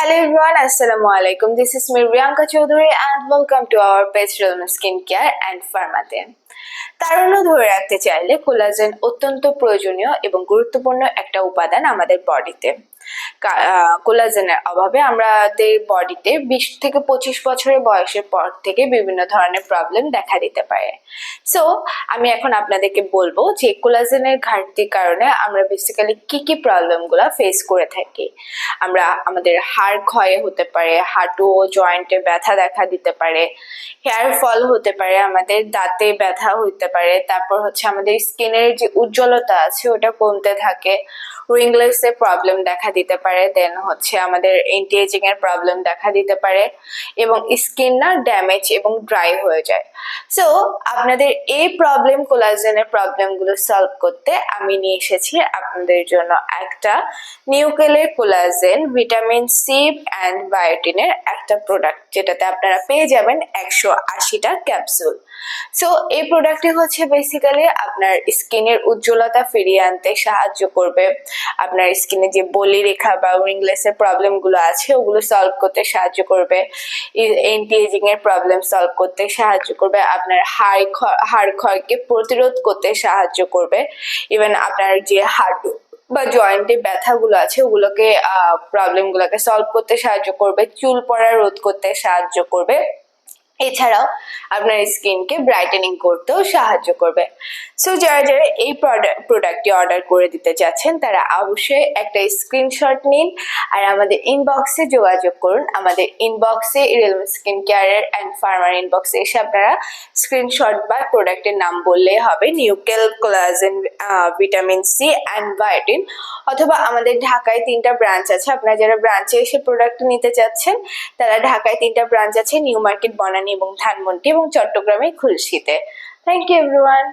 Hello everyone, Assalamu alaikum. This is me Priyanka Chaudhary and welcome to our page Realm Skincare and Pharmate. তারুণ্য ধরে রাখতে চাইলে collagen অত্যন্ত প্রয়োজনীয় এবং গুরুত্বপূর্ণ একটা উপাদান আমাদের বডিতে কোলাজেনের অভাবে আমাদের বডিতে বিশ থেকে পঁচিশ বছরের বয়সের পর থেকে বিভিন্ন ধরনের প্রবলেম দেখা দিতে পারে। সো আমি এখন আপনাদেরকে বলব যে কোলাজেনের ঘাটতির কারণে আমরা বেসিক্যালি কি কি প্রবলেমগুলো ফেস করে থাকি। আমরা আমাদের হাড় ক্ষয়ে হতে পারে, হাঁটু ও জয়েন্টে ব্যথা দেখা দিতে পারে হেয়ার ফল হতে পারে, আমাদের দাঁতে ব্যথা হতে পারে, তারপর হচ্ছে আমাদের স্কিনের যে উজ্জ্বলতা আছে ওটা কমতে থাকে রিংলেস প্রবলেম দেখা দিতে পারে দেন হচ্ছে আমাদের এন্টি এজিং এর প্রবলেম দেখা দিতে পারে এবং স্কিন না ড্যামেজ এবং ড্রাই হয়ে যায়। সো আপনাদের এই প্রবলেম কোলাজেনের প্রবলেমগুলো সলভ করতে আমি নিয়ে এসেছি আপনাদের জন্য একটা নিউকেলের কোলাজেন ভিটামিন সি অ্যান্ড বায়োটিনের একটা প্রোডাক্ট যেটাতে আপনারা পেয়ে যাবেন একশো আশিটা ক্যাপসুল সো এই প্রোডাক্টটি হচ্ছে বেসিক্যালি আপনার স্কিনের উজ্জ্বলতা ফিরিয়ে আনতে সাহায্য করবে। আপনার স্কিনে যে বলি রেখা বা রিংলেসের প্রবলেমগুলো আছে, ওগুলো সলভ করতে সাহায্য করবে। এন্টি এজিং এর প্রবলেম সলভ করতে সাহায্য করবে। আপনার হাড় হাড় ক্ষয়কে প্রতিরোধ করতে সাহায্য করবে। ইভেন আপনার যে হাঁটু বা জয়েন্টে ব্যথাগুলো আছে, ওগুলোকে প্রবলেমগুলোকে সলভ করতে সাহায্য করবে। চুল পড়া রোধ করতে সাহায্য করবে। এছাড়াও আপনার স্কিনকে ব্রাইটেনিং করতেও সাহায্য করবে। সো যারা যারা এই প্রোডাক্টটি অর্ডার করে দিতে চাচ্ছেন তারা অবশ্যই একটা স্ক্রিনশট নিন আর আমাদের ইনবক্সে যোগাযোগ করুন। আমাদের ইনবক্সে রিয়েলমি স্কিন কেয়ারের অ্যান্ড ফার্মার ইনবক্সে এসে আপনারা স্ক্রিনশট বা প্রোডাক্টের নাম বললেই হবে। নিউকেল collagen vitamin C and biotin অথবা আমাদের ঢাকায় তিনটা ব্রাঞ্চ আছে। আপনারা যারা ব্রাঞ্চে এসে প্রোডাক্ট নিতে চাচ্ছেন, তারা ঢাকায় তিনটা ব্রাঞ্চ আছে নিউ মার্কেট বনানী এবং ধানমন্ডি এবং চট্টগ্রামে খুলশিতে থ্যাংক ইউ এভরিওয়ান